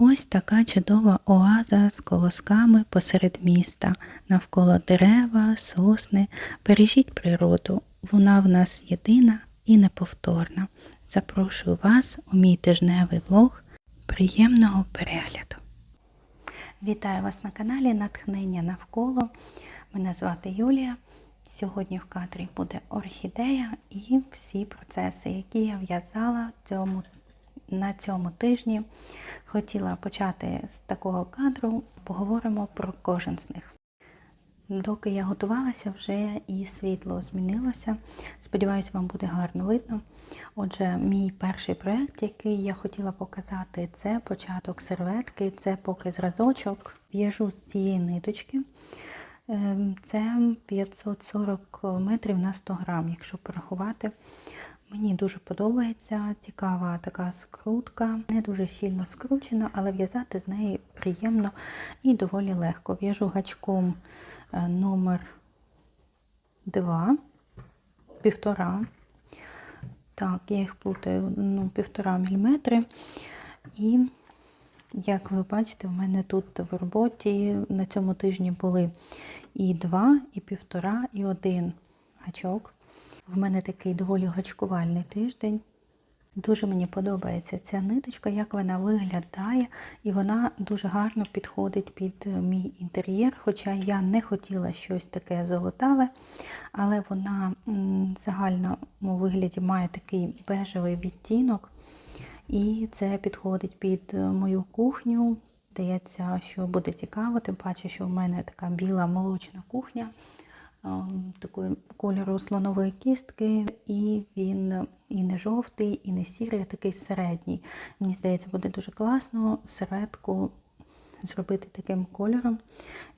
Ось така чудова оаза з колосками посеред міста, навколо дерева, сосни. Бережіть природу, вона в нас єдина і неповторна. Запрошую вас у мій тижневий влог. Приємного перегляду! Вітаю вас на каналі Натхнення навколо. Мене звати Юлія. Сьогодні в кадрі буде орхідея і всі процеси, які я в'язала в цьому на цьому тижні хотіла почати з такого кадру, поговоримо про кожен з них. Доки я готувалася, вже і світло змінилося. Сподіваюся, вам буде гарно видно. Отже, мій перший проєкт, який я хотіла показати, це початок серветки, це поки зразочок. В'яжу з цієї ниточки. Ем, Це 540 метрів на 100 грам, якщо порахувати. Мені дуже подобається цікава така скрутка, не дуже щільно скручена, але в'язати з неї приємно і доволі легко. В'яжу гачком е, номер 2, півтора. Так, я їх плутаю ну, півтора міліметри. І, як ви бачите, в мене тут в роботі на цьому тижні були і два, і півтора, і один гачок. В мене такий доволі гачкувальний тиждень. Дуже мені подобається ця ниточка, як вона виглядає, і вона дуже гарно підходить під мій інтер'єр. Хоча я не хотіла щось таке золотаве, але вона в загальному вигляді має такий бежевий відтінок, і це підходить під мою кухню. Здається, що буде цікаво, тим паче, що в мене така біла молочна кухня такої кольору слонової кістки, і він і не жовтий, і не сірий, а такий середній. Мені здається, буде дуже класно середку зробити таким кольором.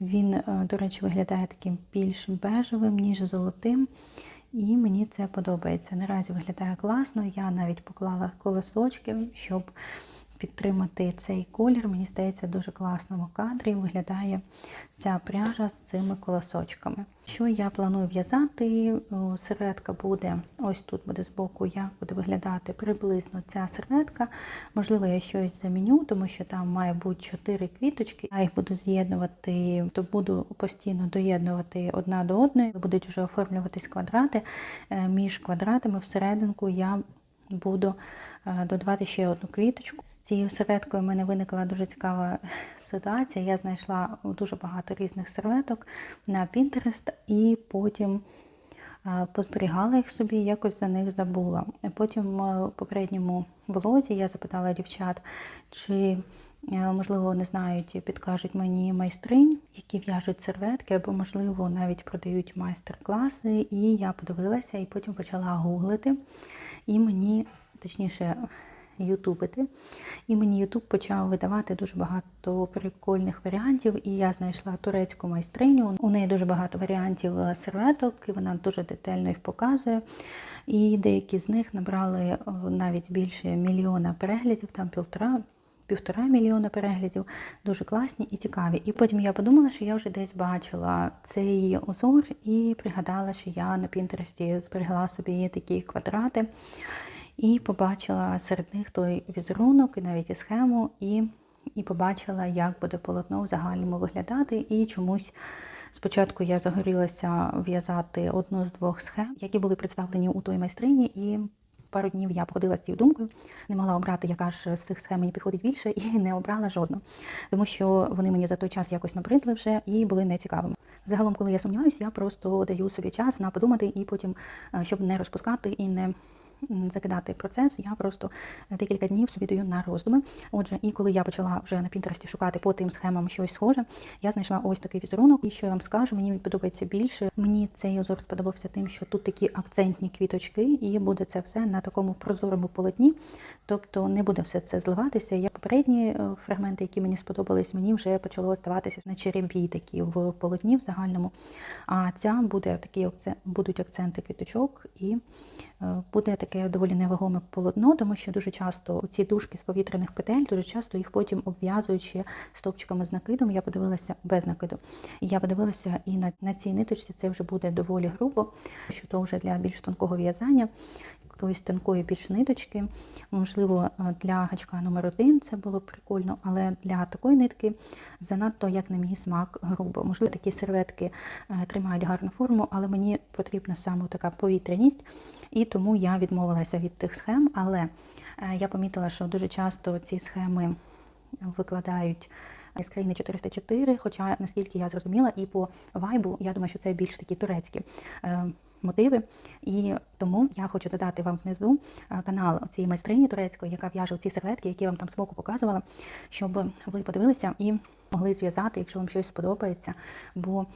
Він, е, до речі, виглядає таким більш бежевим, ніж золотим. І мені це подобається. Наразі виглядає класно. Я навіть поклала колесочки, щоб підтримати цей колір. Мені здається, дуже класно в кадрі виглядає ця пряжа з цими колосочками. Що я планую в'язати? Середка буде, ось тут буде збоку, як буде виглядати приблизно ця середка. Можливо, я щось заміню, тому що там має бути 4 квіточки. Я їх буду з'єднувати, то буду постійно доєднувати одна до одної. Будуть вже оформлюватись квадрати. Е, між квадратами всерединку я буду додавати ще одну квіточку. З цією серветкою в мене виникла дуже цікава ситуація. Я знайшла дуже багато різних серветок на Pinterest і потім е, позберігала їх собі, якось за них забула. Потім е, в попередньому влозі я запитала дівчат, чи Можливо, вони знають, підкажуть мені майстринь, які в'яжуть серветки, або, можливо, навіть продають майстер-класи. І я подивилася і потім почала гуглити і мені, точніше, ютубити. І мені Ютуб почав видавати дуже багато прикольних варіантів, і я знайшла турецьку майстриню. У неї дуже багато варіантів серветок, і вона дуже детально їх показує. І деякі з них набрали навіть більше мільйона переглядів, там півтора. Півтора мільйона переглядів, дуже класні і цікаві. І потім я подумала, що я вже десь бачила цей узор і пригадала, що я на Пінтересті зберегла собі такі квадрати і побачила серед них той візерунок, і навіть і схему, і, і побачила, як буде полотно в загальному виглядати. І чомусь. Спочатку я загорілася в'язати одну з двох схем, які були представлені у той майстрині, і пару днів я походила з цією думкою, не могла обрати, яка ж з цих схем мені підходить більше, і не обрала жодну, тому що вони мені за той час якось набридли вже і були нецікавими. Загалом, коли я сумніваюся, я просто даю собі час на подумати і потім, е, щоб не розпускати і не закидати процес, я просто декілька днів собі даю на роздуми. Отже, і коли я почала вже на Пінтересті шукати по тим схемам щось схоже, я знайшла ось такий візерунок. І що я вам скажу, мені він подобається більше. Мені цей узор сподобався тим, що тут такі акцентні квіточки, і буде це все на такому прозорому полотні. Тобто не буде все це зливатися. Я попередні е, фрагменти, які мені сподобались, мені вже почало здаватися на черебі такі в полотні в загальному. А ця буде такі будуть акценти квіточок і е, буде таке таке доволі невагоме полотно, тому що дуже часто ці дужки з повітряних петель, дуже часто їх потім обв'язують ще стовпчиками з накидом. Я подивилася без накиду. Я подивилася і на на цій ниточці це вже буде доволі грубо, що то вже для більш тонкого в'язання. якоїсь тонкої більш ниточки. Можливо, е, для гачка номер один це було прикольно, але для такої нитки занадто, як на мій смак, грубо. Можливо, такі серветки е, тримають гарну форму, але мені потрібна саме така повітряність, і тому я відмовилася від тих схем. Але е, я помітила, що дуже часто ці схеми викладають з країни 404, хоча, наскільки я зрозуміла, і по вайбу, я думаю, що це більш такі турецькі е, мотиви. І тому я хочу додати вам внизу е, канал цієї майстрині турецької, яка в'яже ці серветки, які я вам там збоку показувала, щоб ви подивилися і могли зв'язати, якщо вам щось сподобається. Бо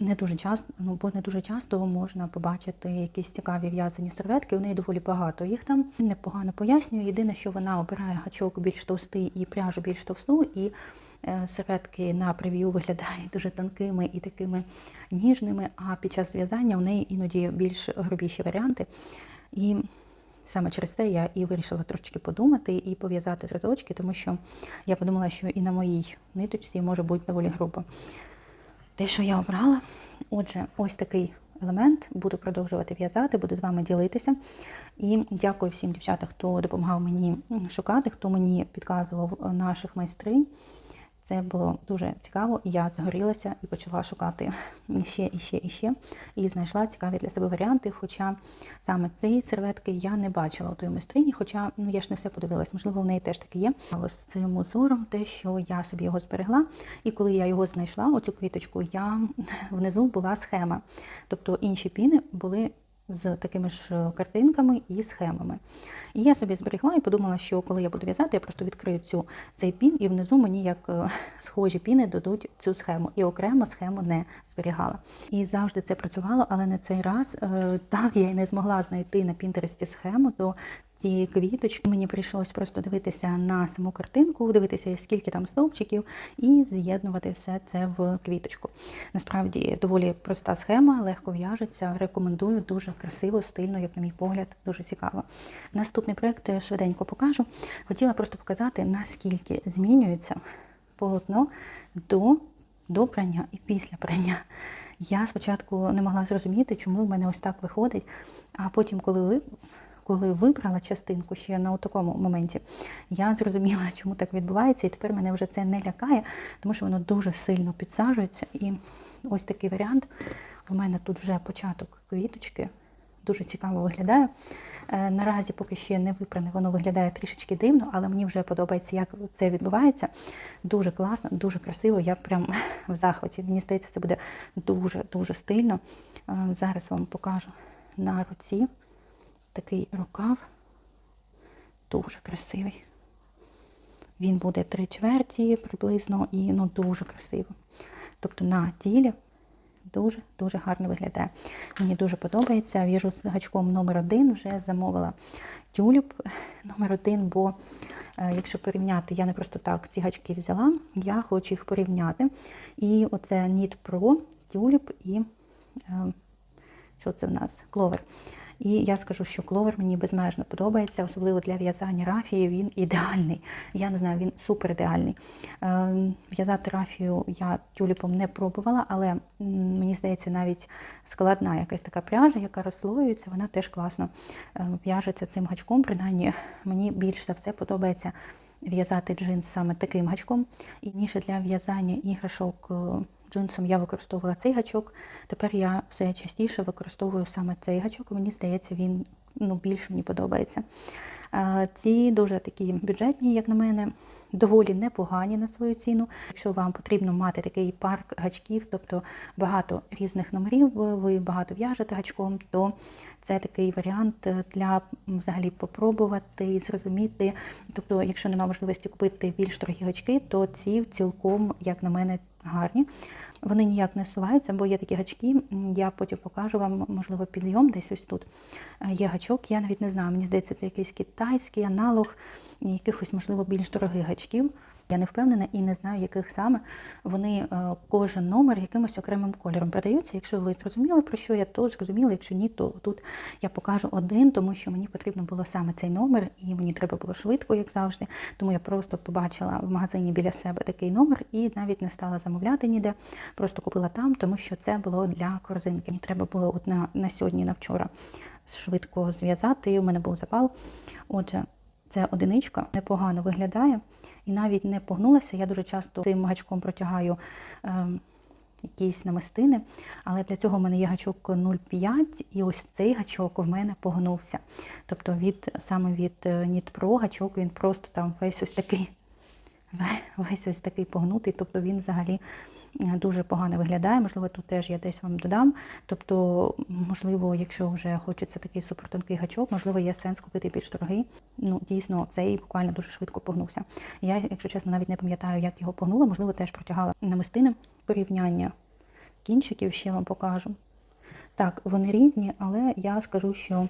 не дуже часто, ну бо не дуже часто можна побачити якісь цікаві в'язані серветки. У неї доволі багато їх там непогано пояснює. Єдине, що вона обирає гачок більш товстий і пряжу більш товсту, і е, серветки на прев'ю виглядають дуже тонкими і такими ніжними. А під час в'язання у неї іноді більш грубіші варіанти. І Саме через це я і вирішила трошечки подумати і пов'язати зразочки, тому що я подумала, що і на моїй ниточці може бути доволі грубо те, що я обрала. Отже, ось такий елемент. Буду продовжувати в'язати, буду з вами ділитися. І дякую всім дівчатам, хто допомагав мені шукати, хто мені підказував наших майстринь. Це було дуже цікаво, і я згорілася і почала шукати ще і ще і знайшла цікаві для себе варіанти. Хоча саме цієї серветки я не бачила у тої майстрині, хоча ну я ж не все подивилась, можливо, в неї теж таке є. Але з цим узором, те, що я собі його зберегла, і коли я його знайшла, оцю квіточку, я внизу була схема. Тобто інші піни були з такими ж е, картинками і схемами. І я собі зберегла і подумала, що коли я буду в'язати, я просто відкрию цю, цей пін, і внизу мені як е, схожі піни дадуть цю схему. І окремо схему не зберігала. І завжди це працювало, але на цей раз е, так я й не змогла знайти на Пінтересті схему до цієї квіточки. Мені прийшлось просто дивитися на саму картинку, дивитися, скільки там стовпчиків, і з'єднувати все це в квіточку. Насправді доволі проста схема, легко в'яжеться. Рекомендую дуже красиво, стильно, як на мій погляд, дуже цікаво. Наступний проєкт швиденько покажу. Хотіла просто показати, наскільки змінюється полотно до, до прання і після прання. Я спочатку не могла зрозуміти, чому в мене ось так виходить, а потім, коли коли вибрала частинку ще на такому моменті, я зрозуміла, чому так відбувається, і тепер мене вже це не лякає, тому що воно дуже сильно підсаджується. І ось такий варіант. У мене тут вже початок квіточки. Дуже цікаво виглядає. Е, наразі, поки ще не випране, воно виглядає трішечки дивно, але мені вже подобається, як це відбувається. Дуже класно, дуже красиво. Я прям в захваті. Мені здається, це буде дуже-дуже стильно. Е, зараз вам покажу на руці такий рукав, дуже красивий. Він буде три чверті приблизно і ну, дуже красиво. Тобто на тілі дуже-дуже гарно виглядає. Мені дуже подобається. В'яжу з гачком номер один, вже замовила тюлюб номер один, бо е, якщо порівняти, я не просто так ці гачки взяла, я хочу їх порівняти. І оце Knit Pro, тюлюб і е, що це в нас? Кловер. І я скажу, що кловер мені безмежно подобається, особливо для в'язання рафії. Він ідеальний. Я не знаю, він супер ідеальний. Ем, в'язати рафію я тюліпом не пробувала, але мені здається, навіть складна якась така пряжа, яка розслоюється, вона теж класно ем, в'яжеться цим гачком. Принаймні, мені більш за все подобається. В'язати джинс саме таким гачком, і ніше для в'язання іграшок е, джинсом я використовувала цей гачок. Тепер я все частіше використовую саме цей гачок. Мені здається, він ну, більше мені подобається. Ці дуже такі бюджетні, як на мене, доволі непогані на свою ціну. Якщо вам потрібно мати такий парк гачків, тобто багато різних номерів, ви багато в'яжете гачком, то це такий варіант для взагалі попробувати зрозуміти. Тобто, якщо немає можливості купити більш дорогі гачки, то ці цілком, як на мене, гарні. Вони ніяк не суваються, бо є такі гачки. Я потім покажу вам, можливо, підйом десь ось тут. Е, є гачок, я навіть не знаю, мені здається, це якийсь китайський аналог якихось, можливо, більш дорогих гачків. Я не впевнена і не знаю, яких саме вони е, кожен номер якимось окремим кольором продаються. Якщо ви зрозуміли, про що я, то зрозуміли. Якщо ні, то тут я покажу один, тому що мені потрібно було саме цей номер, і мені треба було швидко, як завжди. Тому я просто побачила в магазині біля себе такий номер і навіть не стала замовляти ніде. Просто купила там, тому що це було для корзинки. Мені треба було от на, на сьогодні, на вчора швидко зв'язати. У мене був запал. Отже, це одиничка непогано виглядає і навіть не погнулася. Я дуже часто цим гачком протягаю ем, якісь намистини, але для цього в мене є гачок 0,5, і ось цей гачок в мене погнувся. Тобто від саме від Нітпро гачок він просто там весь ось такий весь ось такий погнутий, тобто він взагалі е, дуже погано виглядає. Можливо, тут теж я десь вам додам. Тобто, можливо, якщо вже хочеться такий супертонкий гачок, можливо, є сенс купити більш дорогий. Ну, дійсно, цей буквально дуже швидко погнувся. Я, якщо чесно, навіть не пам'ятаю, як його погнула, можливо, теж протягала намистини порівняння кінчиків, ще вам покажу. Так, вони різні, але я скажу, що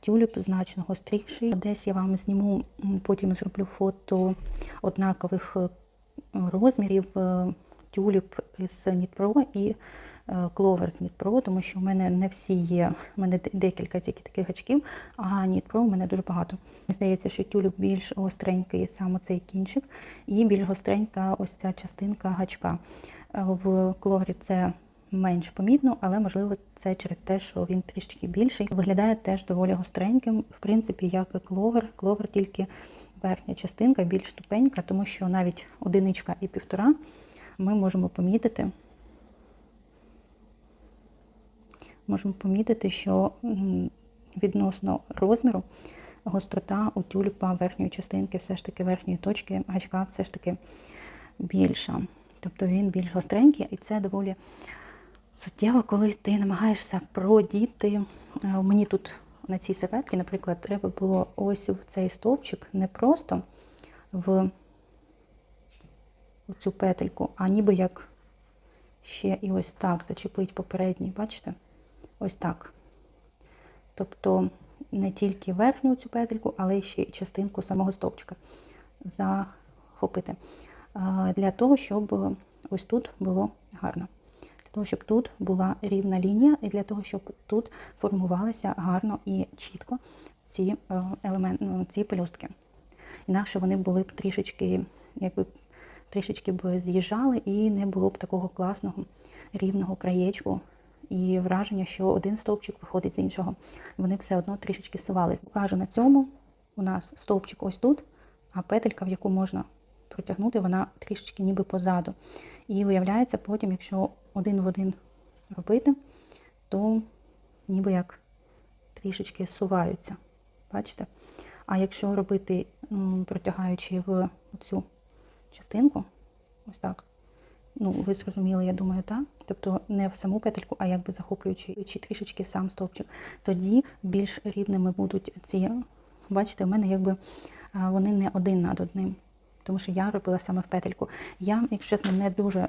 тюліп значно гостріший. Десь я вам зніму, потім зроблю фото однакових е, розмірів е, тюліп з Нітпро і е, кловер з Нітпро, тому що в мене не всі є, в мене декілька тільки таких гачків, а Нітпро в мене дуже багато. Мені здається, що тюліп більш гостренький саме цей кінчик, і більш гостренька ось ця частинка гачка. Е, В кловері це менш помітно, але можливо це через те, що він трішки більший. Виглядає теж доволі гостреньким. В принципі, як і кловер. Кловер тільки верхня частинка більш тупенька, тому що навіть одиничка і півтора ми можемо помітити. Можемо помітити, що відносно розміру гострота у тюльпа верхньої частинки, все ж таки верхньої точки гачка все ж таки більша. Тобто він більш гостренький, і це доволі суттєво, коли ти намагаєшся продіти. Е, Мені тут на цій серветці, наприклад, треба було ось в цей стовпчик не просто в цю петельку, а ніби як ще і ось так зачепить попередній, бачите? Ось так. Тобто не тільки верхню цю петельку, але ще й частинку самого стовпчика захопити. Для того, щоб ось тут було гарно. Для того, щоб тут була рівна лінія, і для того, щоб тут формувалися гарно і чітко ці елементи, ці пелюстки. Інакше вони були б трішечки, якби трішечки б з'їжджали і не було б такого класного рівного краєчку і враження, що один стовпчик виходить з іншого. Вони все одно трішечки сувались. Покажу на цьому. У нас стовпчик ось тут, а петелька, в яку можна протягнути, вона трішечки ніби позаду. І виявляється, потім, якщо один в один робити, то ніби як трішечки суваються. Бачите? А якщо робити, протягаючи в цю частинку, ось так, ну, ви зрозуміли, я думаю, так? Тобто не в саму петельку, а якби захоплюючи чи трішечки сам стовпчик, тоді більш рівними будуть ці, бачите, у мене якби вони не один над одним. Тому що я робила саме в петельку. Я, якщо чесно, не дуже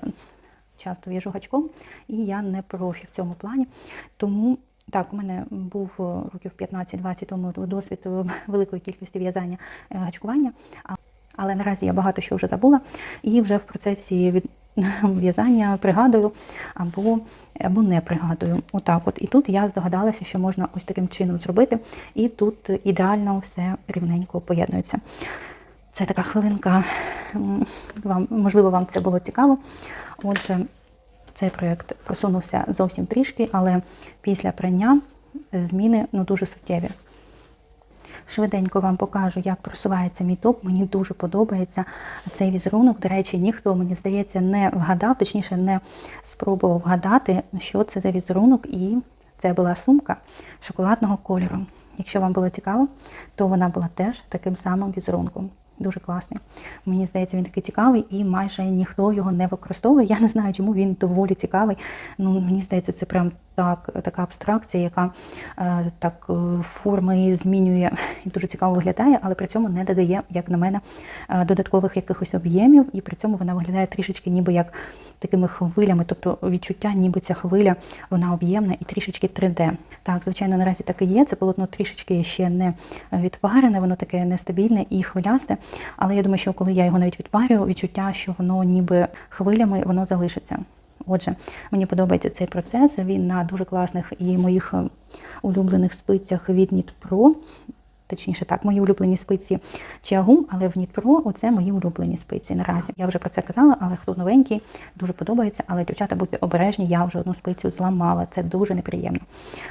часто в'яжу гачком, і я не профі в цьому плані. Тому так, у мене був е, років 15-20 тому досвід е, великої кількості в'язання е, гачкування. Але наразі я багато що вже забула, і вже в процесі від в'язання пригадую або, або не пригадую. Отак от. І тут я здогадалася, що можна ось таким чином зробити, і тут ідеально все рівненько поєднується. Це така хвилинка. Вам, можливо, вам це було цікаво. Отже, цей проєкт просунувся зовсім трішки, але після прання зміни ну, дуже суттєві. Швиденько вам покажу, як просувається мій топ. Мені дуже подобається цей візерунок. До речі, ніхто, мені здається, не вгадав, точніше, не спробував вгадати, що це за візерунок. І це була сумка шоколадного кольору. Якщо вам було цікаво, то вона була теж таким самим візерунком. Дуже класний. Мені здається, він такий цікавий і майже ніхто його не використовує. Я не знаю, чому він доволі цікавий. Ну, мені здається, це прям так, така абстракція, яка е, так е, форми змінює і дуже цікаво виглядає, але при цьому не додає, як на мене, е, додаткових якихось об'ємів, і при цьому вона виглядає трішечки ніби як такими хвилями, тобто відчуття, ніби ця хвиля, вона об'ємна і трішечки 3D. Так, звичайно, наразі так і є. Це полотно трішечки ще не відпарене, воно таке нестабільне і хвилясте. Але я думаю, що коли я його навіть відпарюю, відчуття, що воно ніби хвилями, воно залишиться. Отже, мені подобається цей процес. Він на дуже класних і моїх е, улюблених спицях від Knit. Точніше так, мої улюблені спиці Чиагум, але в Нітпро оце мої улюблені спиці наразі. Я вже про це казала, але хто новенький, дуже подобається. Але дівчата, будьте обережні, я вже одну спицю зламала. Це дуже неприємно,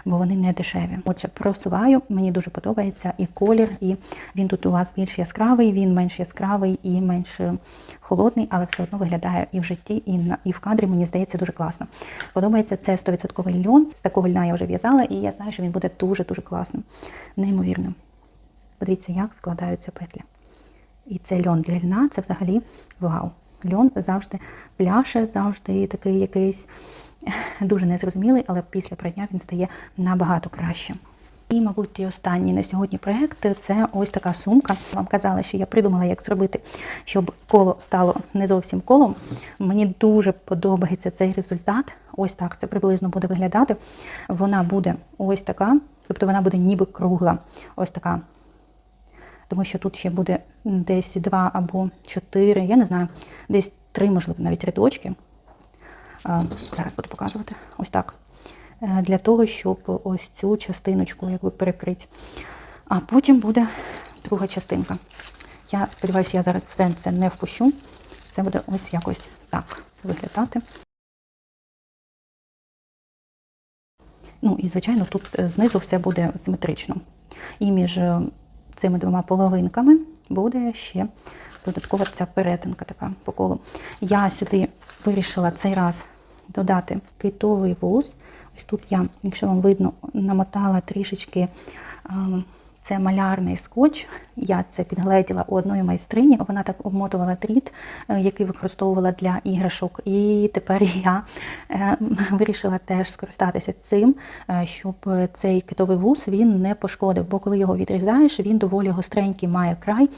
бо вони не дешеві. Отже, просуваю, мені дуже подобається і колір, і він тут у вас більш яскравий, він менш яскравий і менш холодний, але все одно виглядає і в житті, і на і в кадрі. Мені здається дуже класно. Подобається це 100% льон. З такого льна я вже в'язала, і я знаю, що він буде дуже дуже класним, неймовірним. Подивіться, як вкладаються петлі. І це льон для льна, це взагалі вау. Льон завжди пляше, завжди такий якийсь дуже незрозумілий, але після прання він стає набагато кращим. І, мабуть, і останній на сьогодні проєкт це ось така сумка. Вам казала, що я придумала, як зробити, щоб коло стало не зовсім колом. Мені дуже подобається цей результат. Ось так це приблизно буде виглядати. Вона буде ось така, тобто вона буде ніби кругла. Ось така тому що тут ще буде десь два або чотири, я не знаю, десь три, можливо, навіть рядочки. Зараз буду показувати. Ось так. Е, Для того, щоб ось цю частиночку якби перекрити. А потім буде друга частинка. Я сподіваюся, я зараз все це не впущу. Це буде ось якось так виглядати. Ну і, звичайно, тут е, знизу все буде симетрично. І між е, цими двома половинками буде ще додаткова ця перетинка така по колу. Я сюди вирішила цей раз додати китовий вуз. Ось тут я, якщо вам видно, намотала трішечки. Це малярний скотч. Я це підгледіла у одної майстрині. Вона так обмотувала тріт, е, який використовувала для іграшок. І тепер я е, вирішила теж скористатися цим, е, щоб цей китовий вуз він не пошкодив. Бо коли його відрізаєш, він доволі гостренький має край.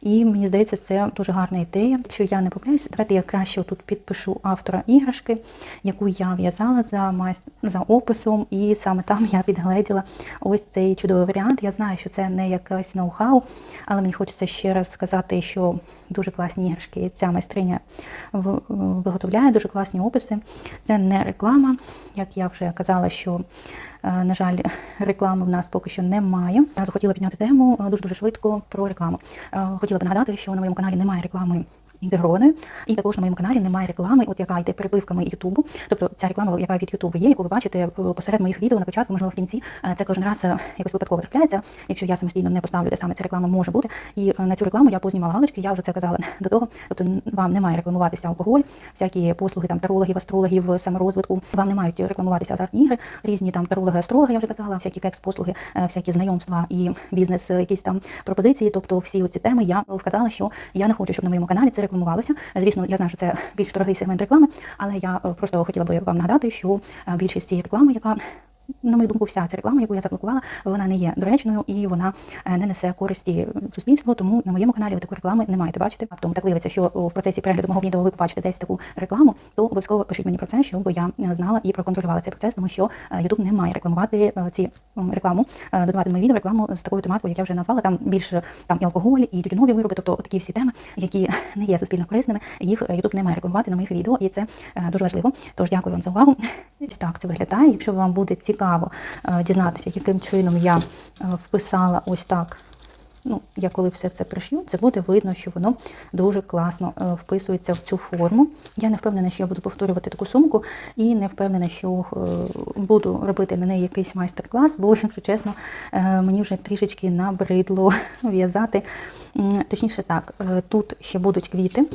І мені здається, це дуже гарна ідея. Якщо я не помиляюсь, давайте я краще тут підпишу автора іграшки, яку я в'язала за майст... за описом, і саме там я підгледіла ось цей чудовий варіант. Я знаю, що це не якесь ноу-хау, але мені хочеться ще раз сказати, що дуже класні іграшки. Ця майстриня виготовляє дуже класні описи. Це не реклама, як я вже казала, що. е, На жаль, реклами в нас поки що немає. Я захотіла підняти тему дуже дуже швидко про рекламу. Е, Хотіла б нагадати, що на моєму каналі немає реклами інтегрованої, і також на моєму каналі немає реклами, от яка йде перебивками Ютубу. Тобто ця реклама, яка від Ютубу є, яку ви бачите посеред моїх відео на початку, можливо, в кінці. Е, Це кожен раз е, якось випадково трапляється. Якщо я самостійно не поставлю, де саме ця реклама може бути. І е, на цю рекламу я познімала галочки, я вже це казала до того. Тобто вам не має рекламуватися алкоголь, всякі послуги там тарологів, астрологів, саморозвитку. Вам не мають рекламуватися азартні ігри, різні там тарологи, астрологи, я вже казала, всякі кекс-послуги, всякі знайомства і бізнес, якісь там пропозиції. Тобто всі ці теми я вказала, що я не хочу, щоб на моєму каналі це рекламувалося. Звісно, я знаю, що це більш дорогий сегмент реклами, але я е, просто хотіла би вам нагадати, що е, більшість цієї реклами, яка на мою думку, вся ця реклама, яку я заблокувала, вона не є доречною і вона е, не несе користі суспільству. Тому на моєму каналі ви такої реклами не маєте бачити. А тому так виявиться, що в процесі перегляду мого відео ви побачите десь таку рекламу, то обов'язково пишіть мені про це, щоб я е, знала і проконтролювала цей процес, тому що е, YouTube не має рекламувати ці рекламу, додавати моє відео рекламу з такою тематикою, як я вже назвала. Там більше там і алкоголь, і тютюнові вироби, тобто такі всі теми, які не є суспільно корисними. Їх YouTube не має рекламувати на моїх відео, і це дуже важливо. Тож дякую вам за увагу. Так це виглядає. Якщо вам буде цікаво е, дізнатися, яким чином я е, вписала ось так. Ну, я коли все це пришью, це буде видно, що воно дуже класно е, вписується в цю форму. Я не впевнена, що я буду повторювати таку сумку, і не впевнена, що буду робити на неї якийсь майстер-клас, бо, якщо чесно, мені вже трішечки набридло в'язати. Точніше так, тут ще будуть квіти.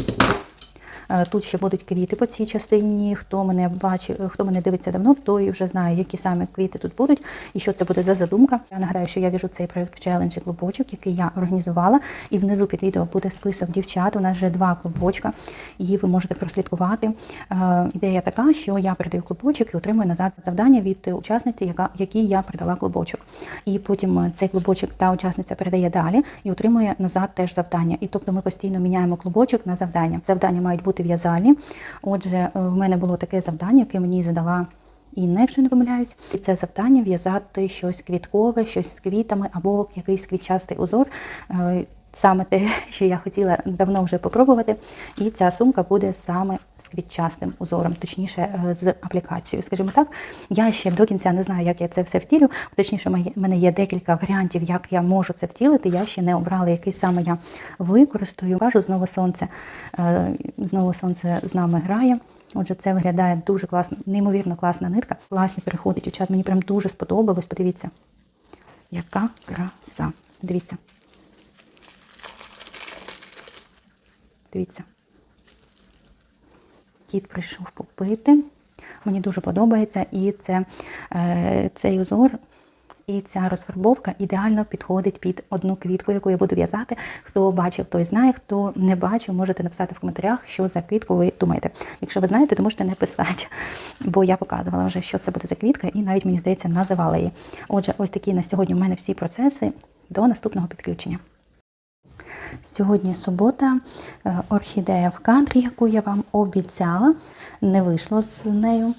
Е, Тут ще будуть квіти по цій частині. Хто мене бачив, хто мене дивиться давно, той вже знає, які саме квіти тут будуть і що це буде за задумка. Я нагадаю, що я в'яжу цей проект в челенджі клубочок, який я організувала. І внизу під відео буде список дівчат. У нас вже два клубочка, і ви можете прослідкувати. Е, Ідея така, що я передаю клубочок і отримую назад завдання від учасниці, яка якій я передала клубочок. І потім е, цей клубочок та учасниця передає далі і отримує назад теж завдання. І тобто ми постійно міняємо клубочок на завдання. Завдання мають бути в'язальні. Отже, е, в мене було таке завдання, яке мені задала. Інна, якщо не помиляюсь, і це завдання в'язати щось квіткове, щось з квітами або якийсь квітчастий узор. Саме те, що я хотіла давно вже попробувати. І ця сумка буде саме з квітчастим узором, точніше е, з аплікацією. Скажімо так, я ще до кінця не знаю, як я це все втілю. Точніше, в мене є декілька варіантів, як я можу це втілити. Я ще не обрала, який саме я використаю. Кажу, знову сонце, е, знову сонце з нами грає. Отже, це виглядає дуже класно, неймовірно класна нитка. Класні переходи, дівчат. Мені прям дуже сподобалось. Подивіться, яка краса. Дивіться. Дивіться. Кіт прийшов попити. Мені дуже подобається. І це, е, цей узор, і ця розфарбовка ідеально підходить під одну квітку, яку я буду в'язати. Хто бачив, той знає. Хто не бачив, можете написати в коментарях, що за квітку ви думаєте. Якщо ви знаєте, то можете не писати, бо я показувала вже, що це буде за квітка, і навіть, мені здається, називала її. Отже, ось такі на сьогодні у мене всі процеси до наступного підключення. Сьогодні субота, е, орхідея в кадрі, яку я вам обіцяла, не вийшло з нею.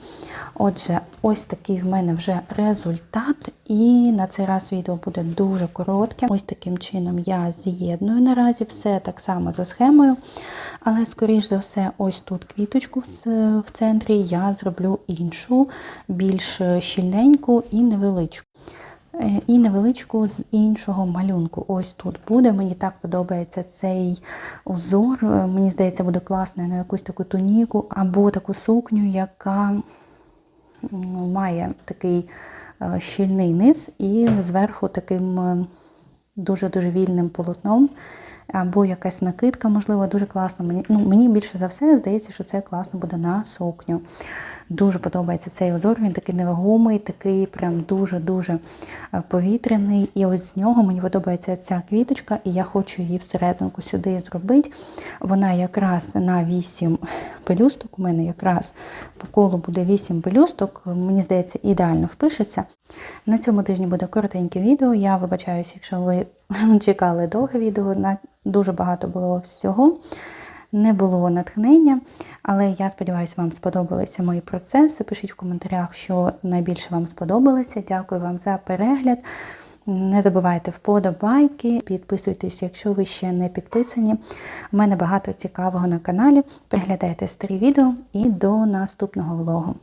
Отже, ось такий в мене вже результат. І на цей раз відео буде дуже коротке. Ось таким чином я з'єдную наразі все так само за схемою. Але, скоріш за все, ось тут квіточку в центрі я зроблю іншу, більш щільненьку і невеличку. Е, і невеличку з іншого малюнку. Ось тут буде. Мені так подобається цей узор. Е, Мені здається, буде класно на якусь таку туніку або таку сукню, яка має такий е, щільний низ і зверху таким дуже-дуже вільним полотном. Або якась накидка, можливо, дуже класно. Мені ну, мені більше за все здається, що це класно буде на сукню. Дуже подобається цей узор, він такий невагомий, такий прям дуже-дуже е, повітряний. І ось з нього мені подобається ця квіточка, і я хочу її всерединку сюди зробити. Вона якраз на 8 пелюсток. У мене якраз по колу буде 8 пелюсток. Мені здається, ідеально впишеться. На цьому тижні буде коротеньке відео. Я вибачаюся, якщо ви чекали довге відео, дуже багато було всього не було натхнення, але я сподіваюся, вам сподобалися мої процеси. Пишіть в коментарях, що найбільше вам сподобалося. Дякую вам за перегляд. Не забувайте вподобайки, підписуйтесь, якщо ви ще не підписані. У мене багато цікавого на каналі. Приглядайте старі відео і до наступного влогу.